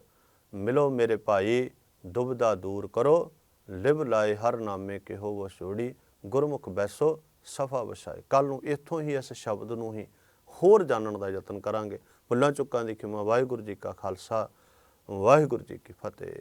ਮਿਲੋ ਮੇਰੇ ਭਾਈ ਦੁਬਦਾ ਦੂਰ ਕਰੋ, ਲਿਵ ਲਾਏ ਹਰ ਨਾਮੇ ਕੇ ਹੋਵੋ ਛੋੜੀ, ਗੁਰਮੁਖ ਬੈਸੋ, ਸਫਾ ਵਸਾਏ। ਕੱਲ ਨੂੰ ਇੱਥੋਂ ਹੀ ਇਸ ਸ਼ਬਦ ਨੂੰ ਹੀ ਹੋਰ ਜਾਣਨ ਦਾ ਯਤਨ ਕਰਾਂਗੇ। ਭੁੱਲਾਂ ਚੁੱਕਾਂ ਦੀ ਖਿਮਾ, ਵਾਹਿਗੁਰੂ ਜੀ ਕਾ ਖਾਲਸਾ, ਵਾਹਿਗੁਰੂ ਜੀ ਕੀ ਫਤਿਹ।